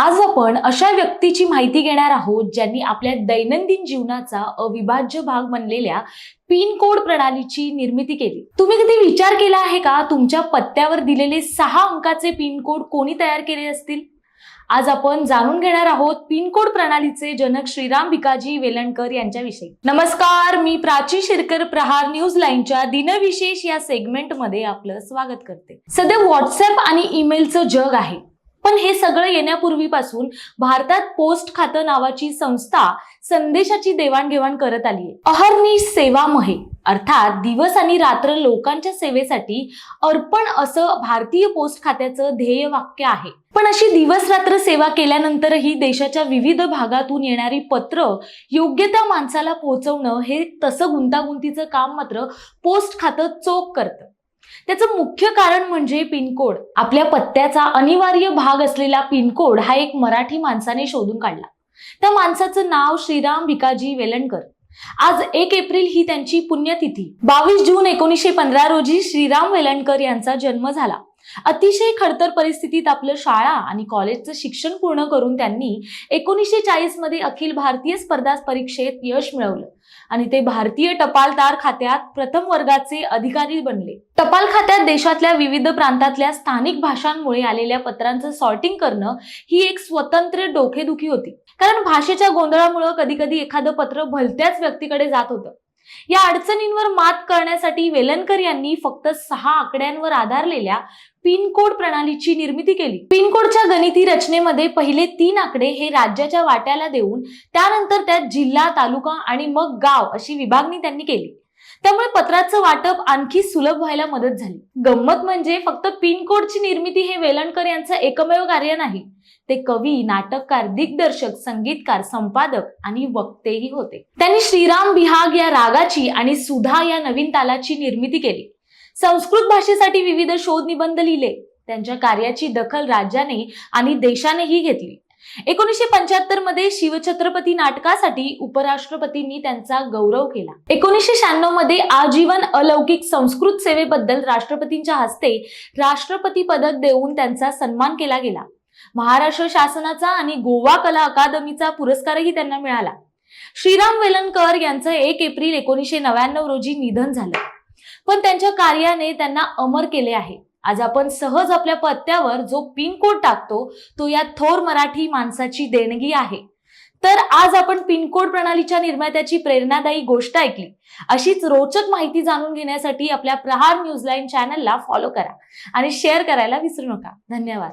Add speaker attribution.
Speaker 1: आज आपण अशा व्यक्तीची माहिती घेणार आहोत ज्यांनी आपल्या दैनंदिन जीवनाचा अविभाज्य भाग बनलेल्या पिन कोड प्रणालीची निर्मिती केली. तुम्ही कधी विचार केला आहे का? तुमच्या पत्त्यावर दिलेले सहा अंकाचे पिन कोड कोणी तयार केले असतील? आज आपण जाणून घेणार आहोत पिनकोड प्रणालीचे जनक श्रीराम भिकाजी वेलणकर यांच्याविषयी. नमस्कार मी प्राची शिरकर प्रहार न्यूज लाईनच्या दिनविशेष या सेगमेंटमध्ये आपलं स्वागत करते. सध्या व्हॉट्सअप आणि ईमेलचं जग आहे. पण हे सगळं येण्यापूर्वीपासून भारतात पोस्ट खातं नावाची संस्था संदेशाची देवाणघेवाण करत आली आहे. अहर्निश सेवा महे अर्थात दिवस आणि रात्र लोकांच्या सेवेसाठी अर्पण असं भारतीय पोस्ट खात्याचं ध्येय वाक्य आहे. पण अशी दिवस रात्र सेवा केल्यानंतरही देशाच्या विविध भागातून येणारी पत्र योग्य त्या माणसाला पोहोचवणं हे तसं गुंतागुंतीचं काम मात्र पोस्ट खातं चोख करतं. त्याचं मुख्य कारण म्हणजे पिनकोड. आपल्या पत्त्याचा अनिवार्य भाग असलेला पिनकोड हा एक मराठी माणसाने शोधून काढला. त्या माणसाचं नाव श्रीराम भिकाजी वेलणकर. आज एक एप्रिल ही त्यांची पुण्यतिथी. बावीस जून एकोणीसशे पंधरा रोजी श्रीराम वेलणकर यांचा जन्म झाला. अतिशय खडतर परिस्थितीत आपलं शाळा आणि कॉलेजचं शिक्षण पूर्ण करून त्यांनी एकोणीसशे चाळीसमध्ये अखिल भारतीय स्पर्धा परीक्षेत यश मिळवलं. आणि ते भारतीय टपालदार खात्यात प्रथम वर्गाचे अधिकारी बनले. टपाल खात्यात देशातल्या विविध प्रांतातल्या स्थानिक भाषांमुळे आलेल्या पत्रांचं सॉर्टिंग करणं ही एक स्वतंत्र डोकेदुखी होती. कारण भाषेच्या गोंधळामुळे कधी कधी एखादं पत्र भलत्याच व्यक्तीकडे जात होतं. या अडचणींवर मात करण्यासाठी वेलणकर यांनी फक्त सहा आकड्यांवर आधारलेल्या पिनकोड प्रणालीची निर्मिती केली. पिनकोडच्या गणिती रचनेमध्ये पहिले तीन आकडे हे राज्याच्या वाट्याला देऊन त्यानंतर त्यात जिल्हा तालुका आणि मग गाव अशी विभागणी त्यांनी केली. त्यामुळे पत्राचं वाटप आणखी सुलभ व्हायला मदत झाली. गंमत म्हणजे फक्त पिनकोडची निर्मिती हे वेलणकर यांचं एकमेव कार्य नाही. ते कवी नाटककार दिग्दर्शक संगीतकार संपादक आणि वक्तेही होते. त्यांनी श्रीराम बिहाग या रागाची आणि सुधा या नवीन तालाची निर्मिती केली. संस्कृत भाषेसाठी विविध शोध निबंध लिहिले. त्यांच्या कार्याची दखल राज्याने आणि देशानेही घेतली. एकोणीसशे पंच्याहत्तरमध्ये शिवछत्रपती नाटकासाठी उपराष्ट्रपतींनी त्यांचा गौरव केला. एकोणीसशे शहाण्णवमध्ये आजीवन अलौकिक संस्कृत सेवेबद्दल राष्ट्रपतींच्या हस्ते राष्ट्रपती पदक देऊन त्यांचा सन्मान केला गेला. महाराष्ट्र शासनाचा आणि गोवा कला अकादमीचा पुरस्कारही त्यांना मिळाला. श्रीराम वेलणकर यांचं एक एप्रिल एकोणीसशे नव्याण्णव रोजी निधन झालं. पण त्यांच्या कार्याने त्यांना अमर केले आहे. आज आपण सहज आपल्या पत्त्यावर जो पिन कोड टाकतो तो या थोर मराठी माणसाची देणगी आहे. तर आज आपण पिनकोड प्रणालीच्या निर्मात्याची प्रेरणादायी गोष्ट ऐकली. अशीच रोचक माहिती जाणून घेण्यासाठी आपल्या प्रहार न्यूजलाईन चॅनलला फॉलो करा आणि शेअर करायला विसरू नका. धन्यवाद.